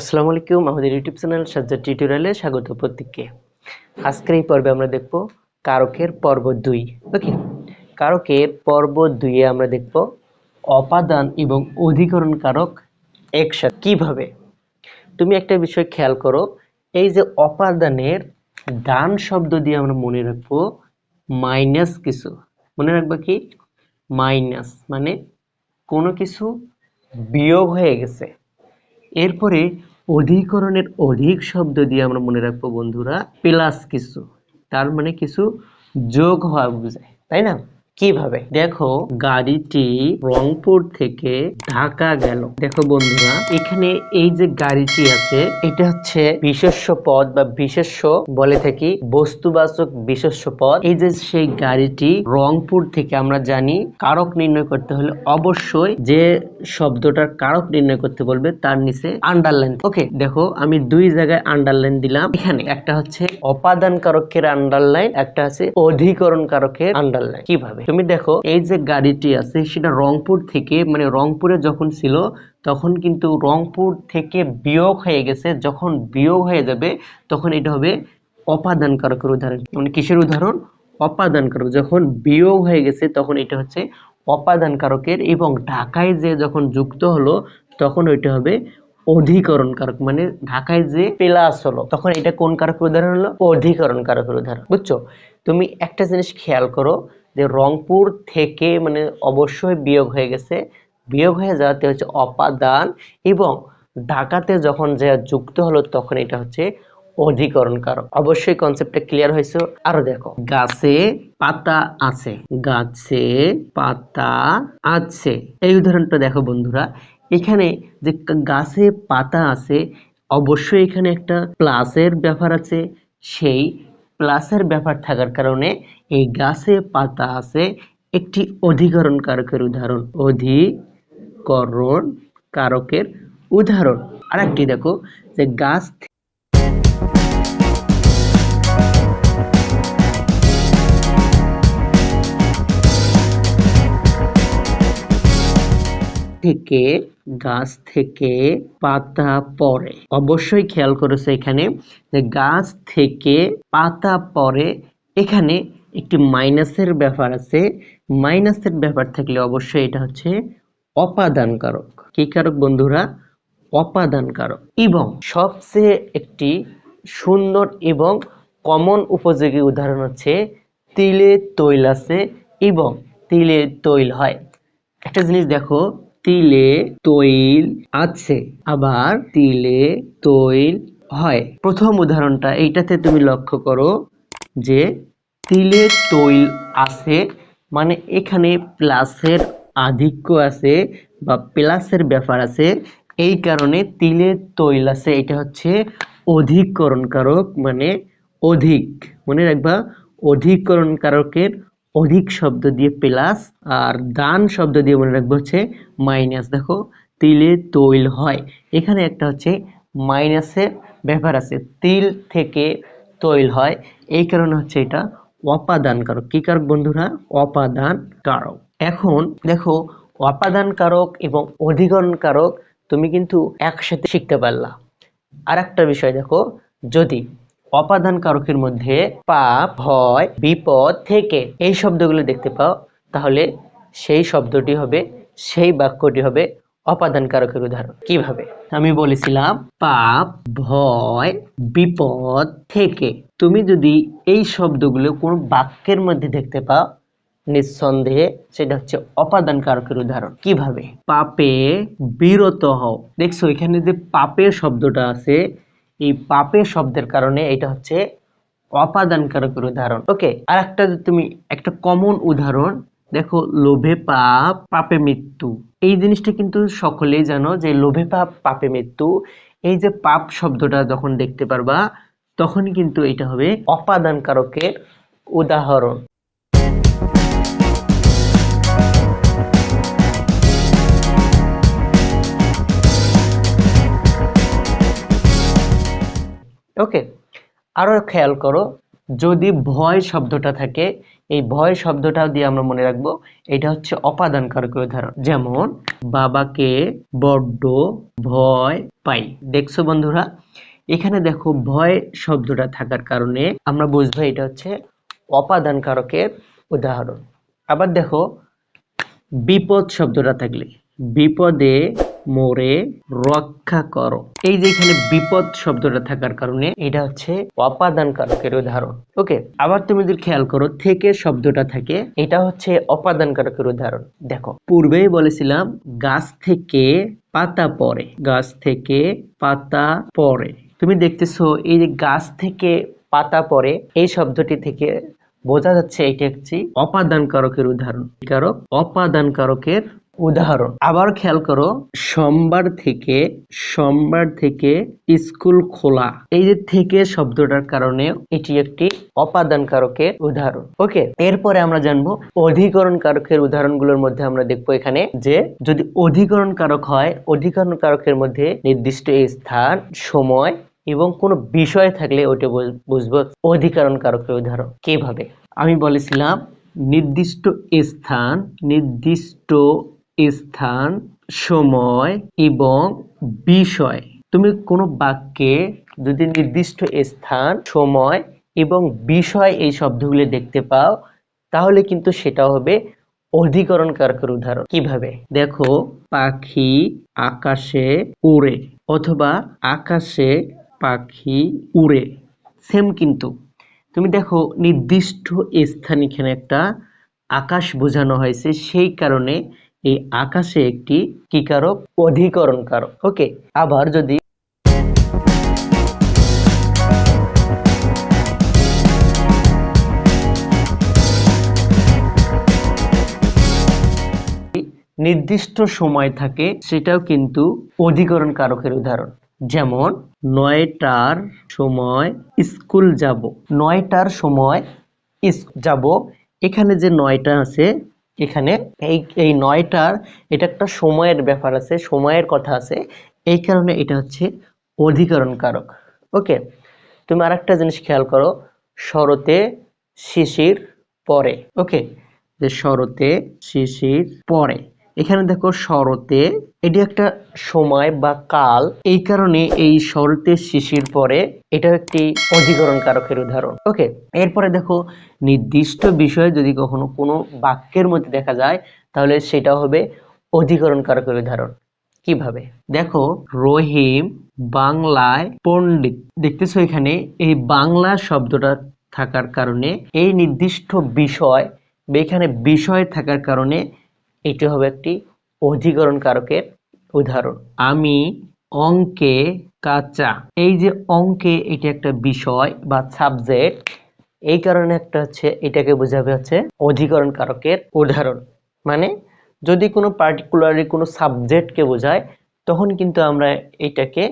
আসসালামু আলাইকুম, আমাদের ইউটিউব চ্যানেল সাজ্জাদ টিউটোরিয়ালে স্বাগত প্রত্যেককে। আজকের এই পর্বে আমরা দেখব কারকের পর্ব দুই, ওকে? কারকের পর্ব দুইয়ে আমরা দেখব অপাদান এবং অধিকরণ কারক একসাথে কীভাবে? তুমি একটা বিষয় খেয়াল করো, এই যে অপাদানের ডান শব্দ দিয়ে আমরা মনে রাখব মাইনাস কিছু। মনে রাখব কি? মাইনাস মানে কোনো কিছু বিয়োগ হয়ে গেছে। এরপরে অধিকরণের অধিক শব্দ দিয়ে আমরা মনে রাখব বন্ধুরা প্লাস কিছু। তার মানে কিছু যোগ হওয়া বুঝায়, তাই না? কীভাবে? দেখো, গাড়িটি রংপুর থেকে ঢাকা গেল। দেখো বন্ধুরা, এখানে এই যে গাড়িটি আছে, এটা হচ্ছে বিশেষ্য পদ বা বিশেষ্য বলে থাকি, বস্তুবাচক বিশেষ্য পদ এই যে সেই গাড়িটি রংপুর থেকে আমরা জানি, কারক নির্ণয় করতে হলে অবশ্যই যে শব্দটার কারক নির্ণয় করতে বলবে, তার নিচে আন্ডারলাইন ওকে দেখো, আমি দুই জায়গায় আন্ডারলাইন দিলাম। এখানে একটা হচ্ছে অপাদান কারকের আন্ডারলাইন একটা আছে অধিকরণ কারকের আন্ডারলাইন কীভাবে? তুমি দেখো, এই যে গাড়িটি আছে, সেটা রংপুর থেকে মানে রংপুরে যখন ছিল, তখন কিন্তু রংপুর থেকে বিয়োগ হয়ে গেছে। যখন বিয়োগ হয়ে যাবে, তখন এটা হবে অপাদান কারকের উদাহরণ। মানে কিসের উদাহরণ? অপাদান কারক যখন বিয়োগ হয়ে গেছে, তখন এটা হচ্ছে অপাদান কারকের এবং ঢাকায় যে যখন যুক্ত হলো, তখন ওইটা হবে অধিকরণ কারক মানে ঢাকায় যে প্লাস হলো, তখন এটা কোন কারকের উদাহরণ হলো? অধিকরণ কারকের উদাহরণ। বুঝছ? তুমি একটা জিনিস খেয়াল করো যে রংপুর থেকে মানে অবশ্যই বিয়োগ হয়ে গেছে। বিয়োগ হয়ে যাওয়াতে হচ্ছে অপাদান এবং ঢাকাতে যখন যে যুক্ত হলো তখন এটা হচ্ছে অধিকরণ কারক অবশ্যই কনসেপ্টটা ক্লিয়ার হয়েছে। আরও দেখো, গাছে পাতা আছে, গাছে পাতা আছে। এই উদাহরণটা দেখো বন্ধুরা, এখানে যে গাছে পাতা আছে, অবশ্যই এখানে একটা প্লাসের ব্যাপার আছে। সেই প্লাসের ব্যাপার থাকার কারণে এই গাছে পাতা আছে, একটি অধিকরণ কারকের উদাহরণ। অধিকরণ কারকের উদাহরণ। আরেকটি দেখো, যে গাছ থেকে, গাছ থেকে পাতা পড়ে। অবশ্যই খেয়াল করেছে এখানে যে গাছ থেকে পাতা পড়ে। এখানে একটি মাইনাসের ব্যাপার আছে। মাইনাসের ব্যাপার থাকলে অবশ্যই এটা হচ্ছে অপাদান কারক কি কারক বন্ধুরা? অপাদান কারক এবং সবচেয়ে একটি সুন্দর এবং কমন উপযোগী উদাহরণ হচ্ছে তিলে তৈল আছে এবং তিলে তৈল হয়। একটা জিনিস দেখো তিলে তৈল আছে, আবার তিলে তৈল হয়। প্রথম উদাহরণটা এইটাতে তুমি লক্ষ্য করো যে তিলে তৈল আছে মানে এখানে প্লাসের আধিক্য আছে বা প্লাসের ব্যাপার আছে। এই কারণে তিলে তৈল আছে, এটা হচ্ছে অধিকরণ কারক মানে অধিক। মনে রাখবা অধিকরণ কারকের অধিক শব্দ দিয়ে প্লাস আর দান শব্দ দিয়ে মনে রাখব হচ্ছে মাইনাস। দেখো, তিলে তৈল হয়। এখানে একটা হচ্ছে মাইনাসের ব্যাপার আছে। তিল থেকে তৈল হয়। এই কারণে হচ্ছে এটা অপাদান কারক কি কারক বন্ধুরা? অপাদান কারক এখন দেখো অপাদান কারক এবং অধিকরণ কারক তুমি কিন্তু একসাথে শিখতে পারলা। আর একটা বিষয় দেখো, যদি অপাদান কারকের মধ্যে পাপ, ভয়, বিপদ থেকে এই শব্দগুলো দেখতে পাও, তাহলে সেই শব্দটি হবে, সেই বাক্যটি হবে অপাদান কারকের উদাহরণ। কীভাবে? আমি বলেছিলাম, পাপ, ভয়, বিপদ থেকে। তুমি যদি এই শব্দগুলো কোনো বাক্যের মধ্যে দেখতে পাও, নিঃসন্দেহে সেটা হচ্ছে অপাদান কারকের উদাহরণ। কীভাবে? পাপে বিরত হও। দেখছ, এখানে যে পাপের শব্দটা আছে এই পাপের শব্দের কারণে এটা হচ্ছে অপাদান কারকের উদাহরণ। ওকে আর একটা তুমি একটা কমন উদাহরণ, দেখো লোভে পাপ, পাপে মৃত্যু। এই জিনিসটা কিন্তু সকলেই জানো যে লোভে পাপ, পাপে মৃত্যু। এই যে পাপ শব্দটা যখন দেখতে পারবা তখন কিন্তু এটা হবে অপাদান কারকের উদাহরণ। ওকে আরও খেয়াল করো, যদি ভয় শব্দটা থাকে, এই ভয় শব্দটাও দিয়ে আমরা মনে রাখব, এটা হচ্ছে অপাদান কারকের উদাহরণ। যেমন, বাবাকে বড্ড ভয় পাই। দেখছ বন্ধুরা? এখানে দেখো ভয় শব্দটা থাকার কারণে আমরা বুঝব এটা হচ্ছে অপাদান কারকের উদাহরণ। আবার দেখো, বিপদ শব্দটা থাকলে, বিপদে মোরে রক্ষা করো। এই যে এখানে বিপদ শব্দটা থাকার কারণে এটা হচ্ছে অপাদান কারকের উদাহরণ। ওকে, আবার তুমি যদি খেয়াল করো, থেকে শব্দটা থাকে, এটা হচ্ছে অপাদান কারকের উদাহরণ। দেখো, পূর্বেই বলেছিলাম, গাছ থেকে পাতা পড়ে। গাছ থেকে পাতা পড়ে। তুমি দেখতেছো, এই যে গাছ থেকে পাতা পড়ে, এই শব্দটি থেকে বোঝা যাচ্ছে এটি একটি অপাদান কারকের উদাহরণ। কারক অপাদান কারকের উদাহরণ। আবার খেয়াল করো, সোমবার থেকে সোমবার থেকে স্কুল খোলা। এই যে থেকে শব্দটার কারণে এটি একটি অপাদান কারকের উদাহরণ। ওকে, এরপরে আমরা জানব অধিকরণ কারকের উদাহরণগুলোর মধ্যে আমরা দেখব এখানে যে, যদি অধিকরণ কারক হয় অধিকরণ কারকের মধ্যে নির্দিষ্ট স্থান, সময় এবং কোনো বিষয় থাকলে ওটা বুঝ- বুঝব অধিকরণ কারকের উদাহরণ। কীভাবে? আমি বলেছিলাম, নির্দিষ্ট স্থান, নির্দিষ্ট স্থান, সময় এবং বিষয়। তুমি কোনো বাক্যে যদি নির্দিষ্ট স্থান, সময় এবং বিষয় এই শব্দগুলি দেখতে পাও, তাহলে কিন্তু সেটা হবে অধিকরণ কারকের উদাহরণ। কীভাবে? দেখো, পাখি আকাশে উড়ে অথবা আকাশে পাখি উড়ে। সেম কিন্তু। তুমি দেখো, নির্দিষ্ট স্থান এখানে একটা আকাশ বোঝানো হয়েছে, সেই কারণে এই আকাশে একটি কি কারক অধিকরণ কারক ওকে আবার যদি নির্দিষ্ট সময় থাকে, সেটাও কিন্তু অধিকরণ কারকের উদাহরণ। যেমন, নয়টার সময় স্কুল যাব। নয়টার সময় যাব। এখানে যে নয়টা আছে এখানে এই এই নয়টার এটা একটা সময়ের ব্যাপার আছে, সময়ের কথা আছে। এই কারণে এটা হচ্ছে অধিকরণ কারক ওকে? তুমি আরেকটা জিনিস খেয়াল করো, শরতে শিশির পরে ওকে? যে শরতে শিশির পরে এখানে দেখো শরতে এটি একটা সময় বা কাল। এই কারণে এই শরতে শিশির পরে এটা একটি অধিকরণ কারকের উদাহরণ। ওকে, এরপরে দেখো, নির্দিষ্ট বিষয় যদি কখনো কোনো বাক্যের মধ্যে দেখা যায়, তাহলে সেটা হবে অধিকরণ কারকের উদাহরণ। কীভাবে? দেখো, রহিম বাংলায় পণ্ডিত। দেখতেছো এখানে, এই বাংলা শব্দটা থাকার কারণে, এই নির্দিষ্ট বিষয় এখানে বিষয় থাকার কারণে, এটি হবে একটি অধিকরণ কারকের উদাহরণ। আমি অঙ্কে কাঁচা। এই যে অঙ্কে এটা একটা বিষয় বা সাবজেক্ট, এই কারণে একটা হচ্ছে, এটাকে বোঝাবে হচ্ছে অধিকরণ কারকের উদাহরণ। মানে যদি কোনো পার্টিকুলারলি কোনো সাবজেক্টকে বোঝায়, তখন কিন্তু আমরা এটাকে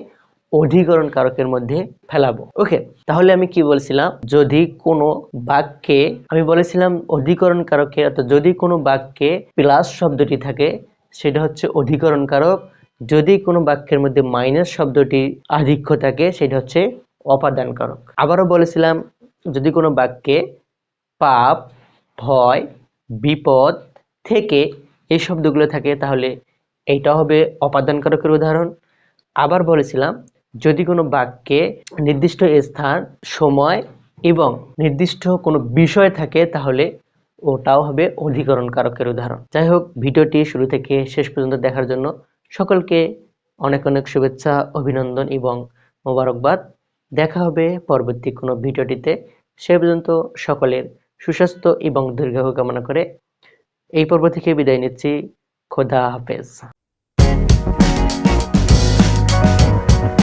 অধিকরণ কারকের মধ্যে ফেলাবো। ওকে, তাহলে আমি কি বলছিলাম? যদি কোনো বাক্যে, আমি বলেছিলাম অধিকরণ কারকে অর্থাৎ যদি কোনো বাক্যে প্লাস শব্দটি থাকে সেটা হচ্ছে অধিকরণ কারক যদি কোনো বাক্যের মধ্যে মাইনাস শব্দটি আধিক্য থাকে, সেটা হচ্ছে অপাদান কারক আবারও বলেছিলাম, যদি কোনো বাক্যে পাপ, ভয়, বিপদ থেকে এই শব্দগুলো থাকে, তাহলে এইটা হবে অপাদান কারকের উদাহরণ। আবার বলেছিলাম, যদি কোনো বাক্যে নির্দিষ্ট স্থান, সময় এবং নির্দিষ্ট কোনো বিষয় থাকে, তাহলে ওটাও হবে অধিকরণ কারকের উদাহরণ। যাই হোক ভিডিওটি শুরু থেকে শেষ পর্যন্ত দেখার জন্য সকলকে অনেক অনেক শুভেচ্ছা, অভিনন্দন এবং মোবারকবাদ। দেখা হবে পরবর্তী কোনো ভিডিওটিতে। সে পর্যন্ত সকলের সুস্বাস্থ্য এবং দীর্ঘায়ু কামনা করে এই পর্ব থেকে বিদায় নিচ্ছি। খোদা হাফেজ।